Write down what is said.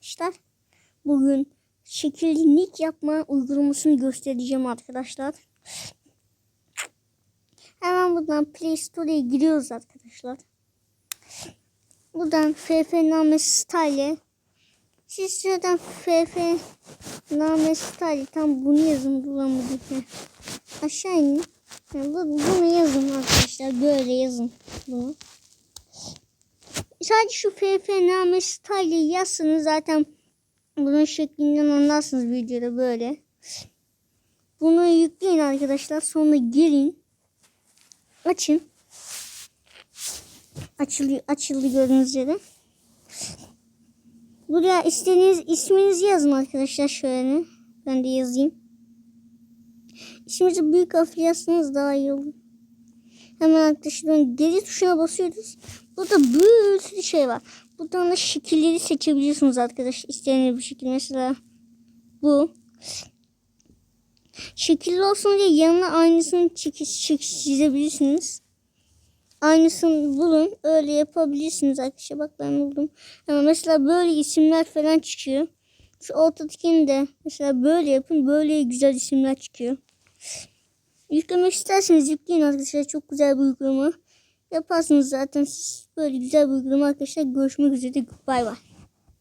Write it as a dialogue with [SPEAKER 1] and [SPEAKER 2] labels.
[SPEAKER 1] arkadaşlar. Bugün şekillik yapma uygulamasını göstereceğim arkadaşlar. Hemen buradan Play Store'ya giriyoruz arkadaşlar. Buradan FF Name Style. Siz şuradan FF Name Style tam bunu yazın bulamadım. Heh. Aşağı inin. Yani bu, bunu yazın arkadaşlar. Böyle yazın bunu. Sadece şu FF Name Style'i yazsanız zaten bunun şeklinden anlarsınız videoda böyle. Bunu yükleyin arkadaşlar. Sonra girin. Açın. Açılıyor, açıldı gördüğünüz üzere. Buraya istediğiniz isminizi yazın arkadaşlar şöyle. Ben de yazayım. İsminizi büyük harfle yazsanız daha iyi olur. Hemen arkadaşlar geri tuşuna basıyoruz. Burada bir sürü şey var. Buradan da şekilleri seçebiliyorsunuz arkadaşlar. İstediğiniz bir şekil. Mesela bu. Şekilli olsun diye yanına aynısını çizebilirsiniz. Aynısını bulun. Öyle yapabilirsiniz arkadaşlar. Bak ben buldum. Ama mesela böyle isimler falan çıkıyor. Şu ortadakini de mesela böyle yapın. Böyle güzel isimler çıkıyor. Yüklemek isterseniz yükleyin arkadaşlar. Çok güzel bir uygulama. Yaparsınız zaten siz böyle güzel bir uygulama arkadaşlar. Görüşmek üzere. Bay bay.